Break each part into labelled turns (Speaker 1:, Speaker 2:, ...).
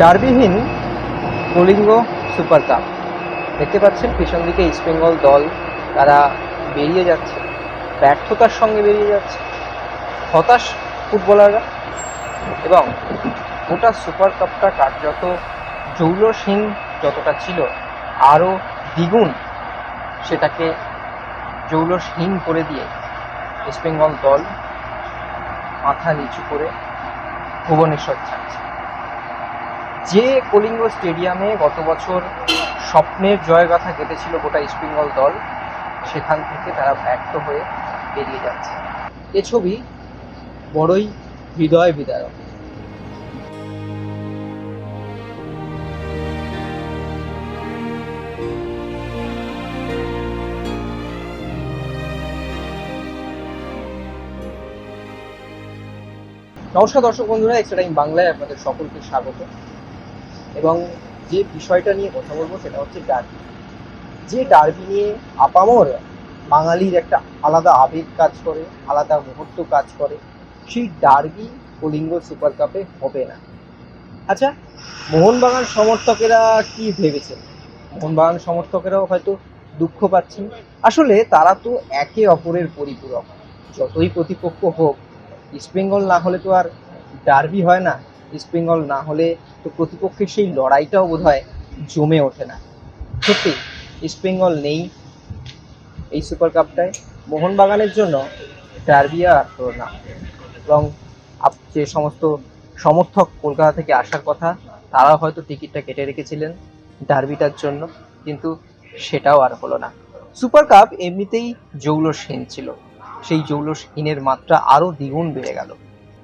Speaker 1: ডার্বিহীন Kalinga super cup দেখতে পাচ্ছেন, পিছন দিকে ইস্টবেঙ্গল দল, তারা বেরিয়ে যাচ্ছে। ব্যর্থতার সঙ্গে বেরিয়ে যাচ্ছে। হতাশ ফুটবলাররা এবং গোটা সুপার কাপটা কার্যত জৌলসহীন যতটা ছিল, আরও দ্বিগুণ সেটাকে জৌলসহীন করে দিয়ে ইস্টবেঙ্গল দল মাথা নিচু করে ভুবনেশ্বর ছাড়ছে। যে কলিঙ্গ স্টেডিয়ামে গত বছর স্বপ্নের জয়গাথা কেটেছিল গোটা ইস্টবেঙ্গল দল, সেখান থেকে তারা ব্যর্থ হয়ে বেরিয়ে যাচ্ছে। এ ছবি বড়ই হৃদয় বিদারক। নমস্কার দর্শক বন্ধুরা, এক্সট্রা টাইম বাংলায় আপনাদের সকলকে স্বাগত। এবং যে বিষয়টা নিয়ে কথা বলব সেটা হচ্ছে ডার্বি যে ডার্বি নিয়ে আপামর বাঙালির একটা আলাদা আবেগ কাজ করে, আলাদা মুহূর্ত কাজ করে, সেই ডার্বি কলিঙ্গ সুপার কাপে হবে না। আচ্ছা মোহনবাগান সমর্থকেরা কি ভেবেছেন মোহনবাগান সমর্থকেরাও হয়তো দুঃখ পাচ্ছেন। আসলে তারা তো একে অপরের পরিপূরক। যতই প্রতিপক্ষ হোক ইস্টবেঙ্গল না হলে তো আর ডার্বি হয় না। ইস্টবেঙ্গল না হলে তো প্রতিপক্ষের সেই লড়াইটাও বোধ হয় জমে ওঠে না। সত্যি ইস্টবেঙ্গল নেই এই সুপার কাপটায়। মোহনবাগানের জন্য ডার্বি আর হলো না। এবং যে সমস্ত সমর্থক কলকাতা থেকে আসার কথা তারা হয়তো টিকিটটা কেটে রেখেছিলেন ডার্বিটার জন্য, কিন্তু সেটাও আর হলো না। সুপার কাপ এমনিতেই জৌলসহীন ছিল। সেই জৌলসহীনের মাত্রা আরও দ্বিগুণ বেড়ে গেল।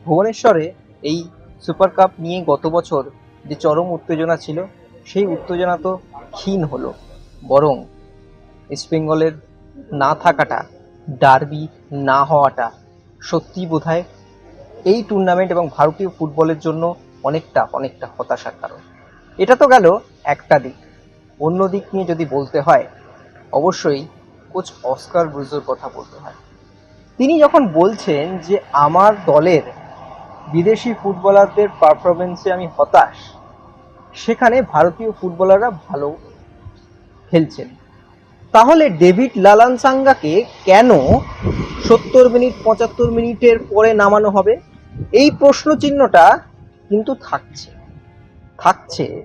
Speaker 1: ভুবনেশ্বরে এই সুপার কাপ নিয়ে গত বছর যে চরম উত্তেজনা ছিল, সেই উত্তেজনা তো ক্ষীণ হলো। বরং ইস্টবেঙ্গলের না থাকাটা ডার্বি না হওয়াটা সত্যি বোধহয় এই টুর্নামেন্ট এবং ভারতীয় ফুটবলের জন্য অনেকটা অনেকটা হতাশার কারণ। এটা তো গেল একটা দিক। অন্য দিক নিয়ে যদি বলতে হয়, অবশ্যই কোচ অস্কার ব্রুজোর কথা বলতে হয়। তিনি যখন বলছেন যে আমার দলের বিদেশি ফুটবলারদের পারফরমেন্সে আমি হতাশ। সেখানে ভারতীয় ফুটবলাররা ভালো খেলছেন। তাহলে ডেভিড লালান সাঙ্গাকে কেন সত্তর মিনিট, পঁচাত্তর মিনিটের পরে নামানো হবে? এই প্রশ্ন চিহ্নটা কিন্তু থাকছে। থাকছে।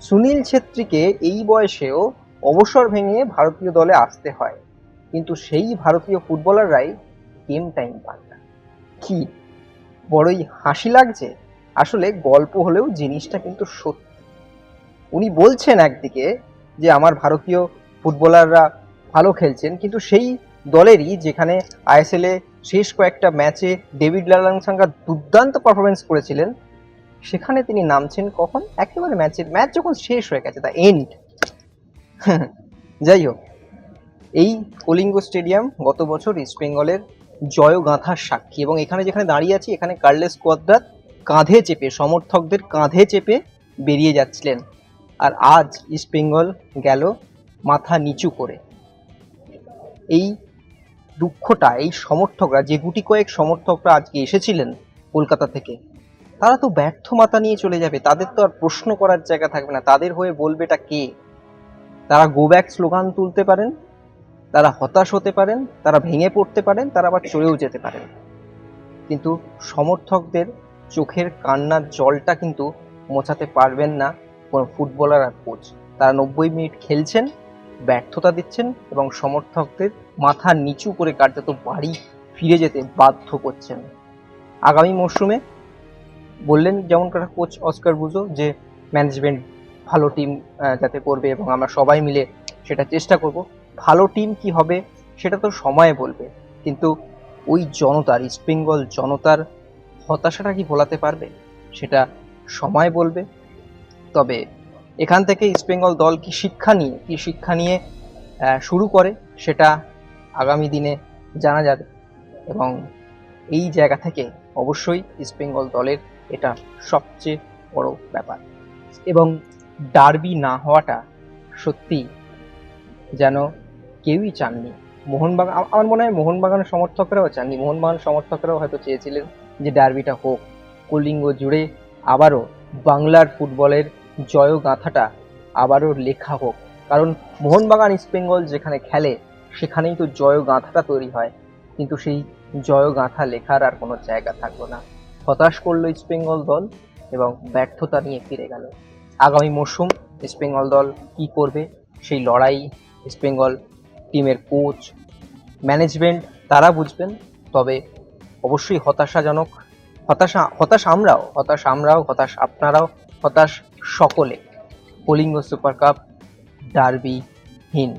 Speaker 1: সুনীল ছেত্রীকে এই বয়সেও অবসর ভেঙে ভারতীয় দলে আসতে হয়। কিন্তু সেই ভারতীয় ফুটবলাররাই গেম টাইম পান না। কি বড়ই হাসি লাগছে। আসলে গল্প হলেও জিনিসটা কিন্তু সত্যি। উনি বলছেন একদিকে যে, আমার ভারতীয় ফুটবলাররা ভালো খেলছেন, কিন্তু সেই দলেরই যেখানে আইএসএল শেষ কয়েকটা ম্যাচে ডেভিড লালাংসাঙ্গা দুর্দান্ত পারফরমেন্স করেছিলেন, সেখানে তিনি নামছেন কখন? একেবারে ম্যাচের, ম্যাচ যখন শেষ হয়ে গেছে দ্য এন্ড যাই হোক, এই কলিঙ্গ স্টেডিয়াম গত বছর ইস্টবেঙ্গলের জয়গাঁথার সাক্ষী। এবং এখানে যেখানে দাঁড়িয়ে আছি, এখানে কার্লেস কোয়াদ্রাত কাঁধে চেপে, সমর্থকদের কাঁধে চেপে বেরিয়ে যাচ্ছিলেন। আর আজ ইস্টবেঙ্গল গেল মাথা নিচু করে। এই দুঃখটা, এই সমর্থকরা, যে গুটি কয়েক সমর্থকরা আজকে এসেছিলেন কলকাতা থেকে, তারা তো ব্যর্থ মাথা নিয়ে চলে যাবে। তাদের তো আর প্রশ্ন করার জায়গা থাকবে না। তাদের হয়ে বলবেটা কে? তারা গো ব্যাক স্লোগান তুলতে পারেন তারা হতাশ হতে পারেন, তারা ভেঙে পড়তে পারেন, তারা আবার চলেও যেতে পারেন। কিন্তু সমর্থকদের চোখের কান্নার জলটা কিন্তু মোছাতে পারবেন না কোনো ফুটবলার আর কোচ। তারা নব্বই মিনিট খেলছেন, ব্যর্থতা দিচ্ছেন এবং সমর্থকদের মাথা নিচু করে কার্যত বাড়ি ফিরে যেতে বাধ্য করছেন। আগামী মরশুমে বললেন যেমন করে কোচ অস্কার বুঝো যে, ম্যানেজমেন্ট ভালো টিম যাতে করবে এবং আমরা সবাই মিলে সেটা চেষ্টা করব। ভালো টিম কি হবে, সেটা তো সময় বলবে। কিন্তু ওই জনতার ইস্টবেঙ্গল জনতার হতাশাটা কি ভোলাতে পারবে? সেটা সময় বলবে। তবে এখান থেকে ইস্টবেঙ্গল দল কি শিক্ষা নিয়ে, কি শিক্ষা নিয়ে শুরু করে, সেটা আগামী দিনে জানা যাবে। এবং এই জায়গা থেকে অবশ্যই ইস্টবেঙ্গল দলের এটা সবচেয়ে বড় ব্যাপার। এবং ডার্বি না হওয়াটা সত্যি যেন কেউই চাননি। মোহনবাগান আমার মনে হয় মোহনবাগানের সমর্থকরাও চাননি। মোহনবাগান সমর্থকরাও হয়তো চেয়েছিলেন যে ডার্বিটা হোক। কলিঙ্গ জুড়ে আবারও বাংলার ফুটবলের জয়গাথাটা আবারও লেখা হোক। কারণ মোহনবাগান ইস্টবেঙ্গল যেখানে খেলে, সেখানেই তো জয়গাথাটা তৈরি হয়। কিন্তু সেই জয়গাথা লেখার আর কোনো জায়গা থাকল না। হতাশ করল ইস্টবেঙ্গল দল এবং ব্যর্থতা নিয়ে ফিরে গেল। আগামী মরশুম ইস্টবেঙ্গল দল কি করবে? সেই লড়াই ইস্টবেঙ্গল টিমের কোচ, ম্যানেজমেন্ট, তারা বুঝবেন। তবে অবশ্যই হতাশাজনক, হতাশা, হতাশ আমরাও হতাশ আমরাও, হতাশ আপনারাও, হতাশ সকলে। কলিঙ্গ সুপার কাপ, ডার্বিহীন।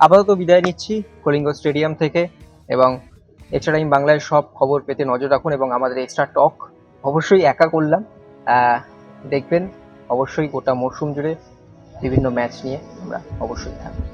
Speaker 1: আপাতত বিদায় নিচ্ছি কলিঙ্গ স্টেডিয়াম থেকে এবং এছাড়া আমি বাংলায় সব খবর পেতে নজর রাখুন এবং আমাদের এক্সট্রা টক অবশ্যই একা করলাম। দেখবেন অবশ্যই গোটা মরশুম জুড়ে বিভিন্ন ম্যাচ নিয়ে আমরা অবশ্যই থাকব।